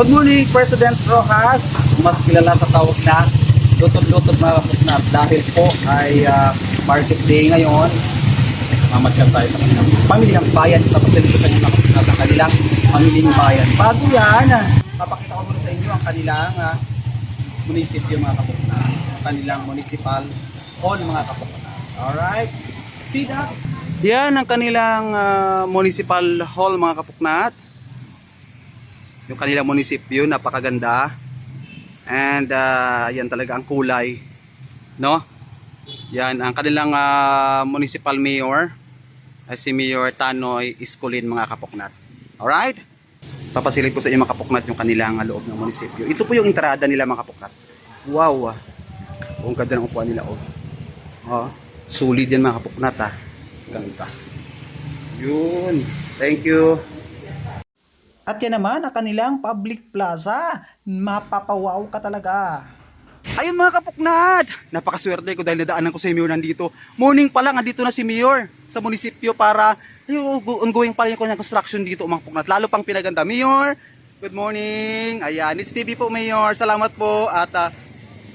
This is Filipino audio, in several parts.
Good morning, President Rojas. Mas kilala sa tawag na lutod-lutod mga kapusnat. Dahil po ay ah, market day ngayon. Mamasyal tayo sa kanilang pamilyang bayan. Papasalito sa inyo mga kapusnat ang kanilang pamilyang bayan. Bago yan, ah, papakita ko muna sa inyo ang kanilang ah, munisipyo mga kapusnat. Kanilang municipal hall mga kapusnat. Alright? See that? Yan ang kanilang ah, municipal hall mga kapuknat yung kanilang munisipyo napakaganda. And uh, yan talaga ang kulay no? Yan ang kanilang ah, municipal mayor ay si Mayor Tanoy Iscolin mga kapuknat alright? Papasilip ko sa inyo mga kapuknat yung kanilang ah, loob ng munisipyo. Ito po yung entrada nila mga kapuknat wow ah. Ang ganda ng upuan nila oh, oh solid yan mga kapuknat ah. Ganda yun. Thank you At yan naman ang kanilang public plaza. Mapapawaw ka talaga. Ayun mga kapuknat! Napakaswerte ko dahil nadaanan ko si Mayor nandito. Morning pa lang, andito na si Mayor sa munisipyo para ayun, ongoing pa rin yung kanyang construction dito mga kapuknat. Lalo pang pinaganda. Mayor, good morning. Ayan, it's TV po Mayor. Salamat po at ah,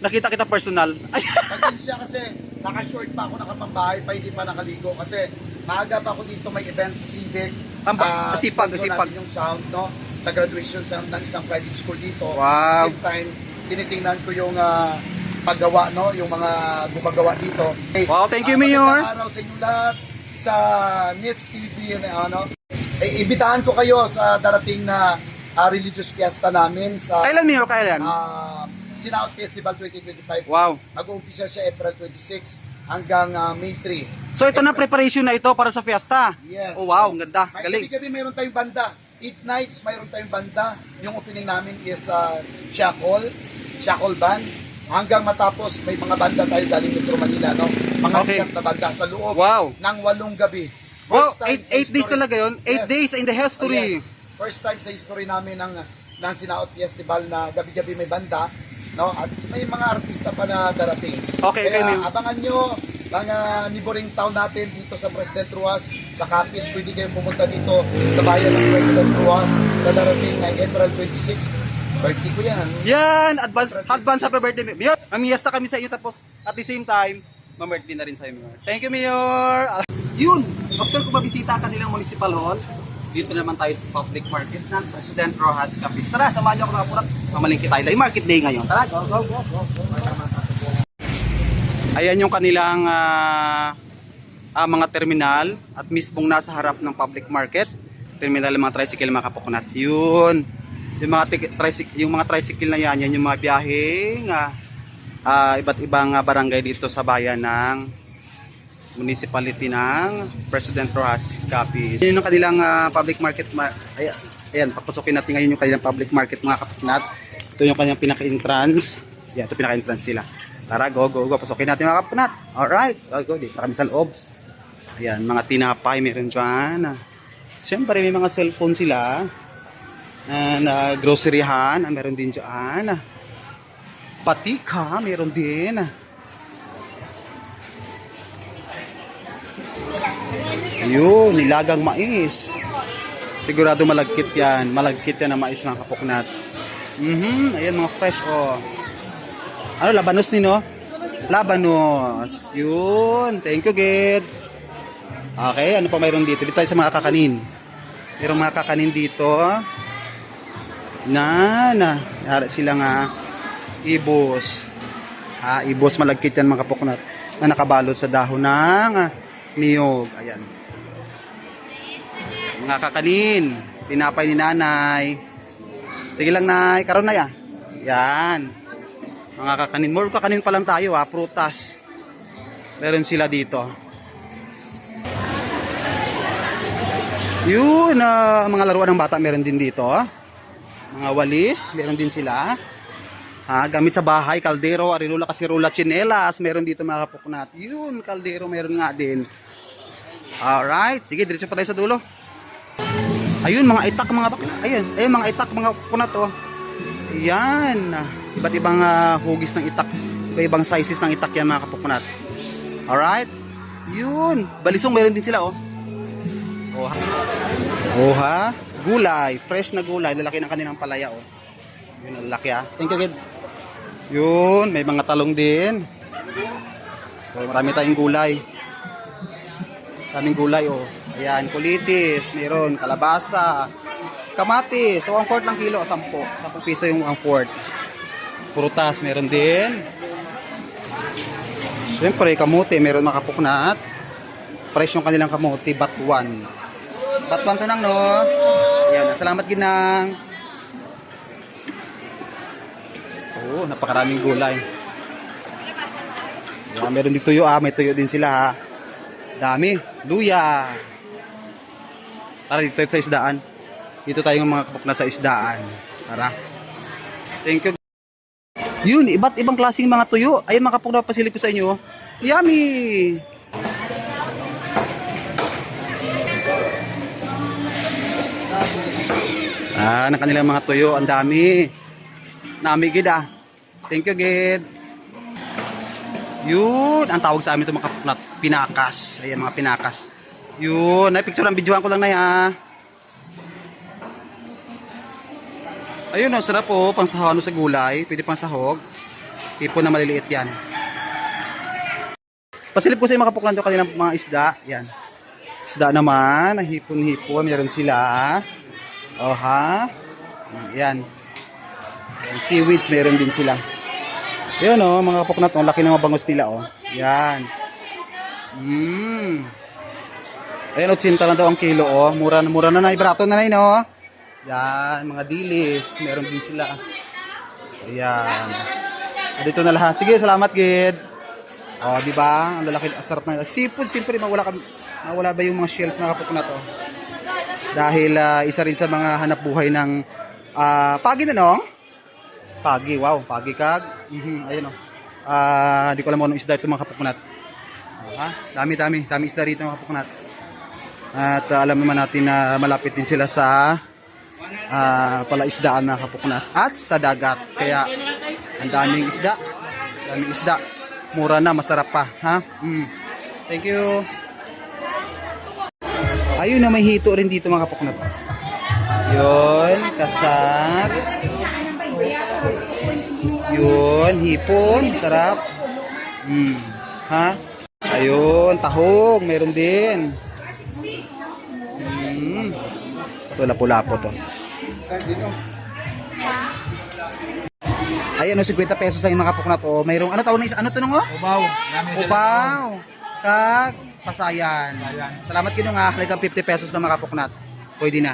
nakita kita personal. Ay, Pasensya kasi naka-short pa ako nakapambahay pa hindi pa nakaligo kasi maaga pa ako dito may event sa Civic. Amba, Ah, sipag, sipag. yung sound no sa graduation sa ng isang private school dito. Wow. Same time tinitingnan ko yung ah, paggawa no, yung mga gumagawa dito. Wow, thank you, Ah, Mayor. araw sa inyo lahat sa Nits TV and ano. Eh, ibitahan ko kayo sa darating na ah, religious fiesta namin sa kailan Mayor, kailan? uh, Sinaut Festival 2025. Wow. Mag-uumpisa siya April 26 hanggang ah, May 3. So ito na preparation na ito para sa fiesta. Yes. Oh wow, ang ganda. Galing. gabi-gabi mayroon tayong banda. Eight nights mayroon tayong banda. Yung opening namin is uh, Shackle, Shackle Band. Hanggang matapos may mga banda tayo galing Metro Manila, no? Mga Okay. sikat na banda sa loob Wow. ng walong gabi. Wow, First sa eight days history- talaga yun. Eight Yes. days in the Oh, history. yes. First time sa history namin ng ng Sinaot Festival na gabi-gabi may banda, no? At may mga artista pa na darating. Okay, Kaya ma'am. abangan nyo mga neighboring town natin dito sa President Ruas, sa Capiz, pwede kayong pumunta dito sa bayan ng President Ruas sa darating na April 26. Birthday ko yan. Yan, advance advance happy birthday. Mayor, mamiyesta kami sa inyo tapos at the same time, ma-birthday na rin sa Mayor. Thank you, Mayor. Yun, after ko mabisita ang kanilang municipal hall, dito naman tayo sa public market ng President Rojas Capiz. Tara, samahan niyo ako mga pulat. Mamalingki tayo. Live market day ngayon. Tara, go, go, go, go. Ayan yung kanilang ah, ah, mga terminal at mismong nasa harap ng public market. Terminal ng mga tricycle mga kapuknat. Yun. Yung mga tricycle, yung mga tricycle na yan, yan yung mga biyaheng ah, ah, iba't ibang barangay dito sa bayan ng municipality ng President Rojas Capiz. Yun yung kanilang ah, public market. Ma- ayan, ayan, papasukin natin ngayon yung kanilang public market mga kapuknat. Ito yung kanilang pinaka-entrance. Yan, ito pinaka-entrance sila. Tara, go, go, go. Pasukin natin mga kapuknat. Alright, go, go. Dito kami sa loob. Ayan, mga tinapay meron dyan. Siyempre, may mga cellphone sila. And uh, groceryhan, ah, meron din dyan. Patika, meron din. Ayun, nilagang mais. Sigurado malagkit yan. Malagkit yan ang mais mga kapuknat. Mhm, ayan mga fresh oh. Ano, labanos ni no? Labanos. Yun. Thank you, Ged. Okay, ano pa mayroon dito? Dito tayo sa mga kakanin. Mayroong mga kakanin dito. Na, na. Yara sila nga ibos. Ha, ibos malagkit yan mga kapuknat na nakabalot sa dahon ng ah, niyog. Ayan. Mga kakanin. Tinapay ni nanay. Sige lang, nay. Karon na ya. Yan. Mga kakanin. More kakanin pa lang tayo, ha. Prutas. Meron sila dito. Yun, ah, mga laruan ng bata meron din dito. ah. Mga walis, meron din sila. Ha, gamit sa bahay, kaldero, arinula, kasirula, chinelas, meron dito mga kapuknat. Yun, kaldero meron nga din. Alright, sige, diretso pa tayo sa dulo. Ayun, mga itak, mga bakla. Ayun, ayun, mga itak, mga kunat, oh. Yan. Iba't ibang ah, hugis ng itak. Iba't ibang sizes ng itak yan, mga kapukunat. Alright? Yun. Balisong meron din sila, oh. Oh, ha? Oh, ha? Gulay. Fresh na gulay. Lalaki ng kanilang palaya, oh. Yun, ang laki ah. Thank you, Gid. Yun, may mga talong din. So, marami tayong gulay. Maraming gulay, oh. Ayan, kulitis, meron, kalabasa, kamatis. So, ang fourth lang kilo, 10. 10 piso yung ang fourth. Prutas, meron din. Siyempre, kamote, meron makapuknat. Fresh yung kanilang kamote, batuan. Batuan to nang, no? Ayan, salamat ginang. Oo, napakaraming gulay. Ayan, meron din tuyo ah, may tuyo din sila ha. Dami, luya. Tara dito tayo sa isdaan. Dito tayo ng mga kapok na sa isdaan. Tara. Thank you. Yun, iba't ibang klaseng mga tuyo. Ayun mga kapok na pasilip ko sa inyo. Yummy! Ah, ng kanilang mga tuyo, ang dami. Nami gid ah. Thank you gid. Yun, ang tawag sa amin ito mga kapuklat, pinakas. Ayan mga pinakas. Yun, na picture ang videohan ko lang na ah. Ayun, oh, sarap po, pang sahano sa gulay, pwede pang sahog. Tipo na maliliit yan. Pasilip ko sa mga kapuklan yung kanilang mga isda. Yan. Isda naman, hipon-hipon, meron sila. Oh ha? Yan. Yan, Seaweeds meron din sila. Yan oh, mga to, ang laki ng mga bangos nila oh. Yan. Mmm. Ayan, 80 lang daw ang kilo oh. Mura na mura na na, ibrato na na yun oh. Yan, mga dilis, meron din sila. Ayan. Dito na lahat. Sige, salamat, Gid. Oh, di ba? Ang lalaki, ang sarap na. Seafood, siyempre mawala ka mawala ba yung mga shells na kapok na to? Dahil ah, isa rin sa mga hanap buhay ng ah, pagi na no? Pagi, wow, pagi kag. Mhm, ayun oh. Ah, di ko alam kung anong isda ito mga kapuknat. Ha? Dami, dami, dami isda rito mga kapuknat. At ah, alam naman natin na malapit din sila sa ah, palaisdaan na kapuknat at sa dagat. Kaya ang daming isda. Daming isda. Mura na, masarap pa, ha? Mm. Thank you. Ayun na may hito rin dito mga kapuknat. Yun, kasag. Yun, hipon, sarap. Hmm. Ha? Ayun, tahong, meron din. Hmm. Ito, lapu-lapo to. Ayan, oh, 50 pesos lang yung mga kapuknat. Oh, mayroong, ano tawag na isa? Ano to nung oh? Ubaw. Upaw. Kag pasayan. Salamat kinong ah, halagang 50 pesos na mga kapuknat. Pwede na.